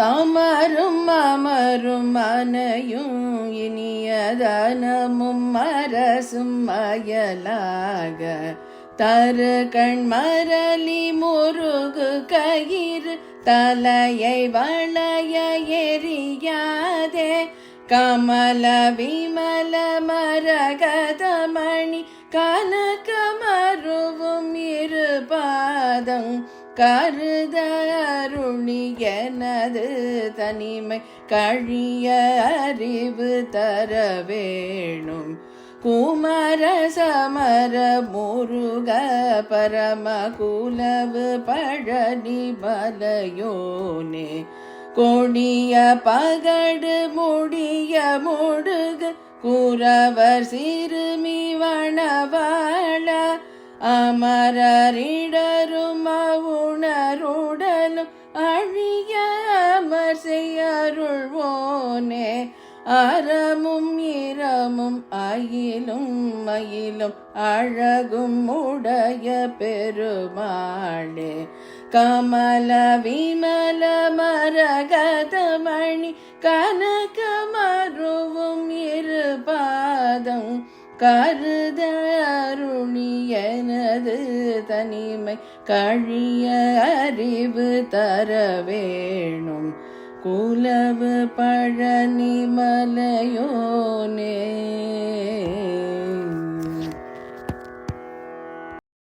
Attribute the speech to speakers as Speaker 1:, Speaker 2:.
Speaker 1: தமரும் அமரும் மனையும் இனியதனமும் அரசும் மயலாக தரு கண் மரளி முருகு கயிறு தலையை வளைய எரியாதே. கமல விமல மரகத கருதருணியனது தனிமை கழிய அறிவு தர வேணும் குமர சமர முருக பரம குலவு பழனி மலையோனே கொடிய பகடு முடிய முடுக குறவர் சிறுமி வனவாழ அமரரிடரும் அவுணருடலும் அழிய அமர் செய்யருள்வோனே. அறமும் இரமும் அயிலும் மயிலும் அழகும் உடைய பெருமாளே. கமல விமல மரகத கருதருணியனது தனிமை கழிய அறிவு தர வேணும் குலவு பழனி மலையோனே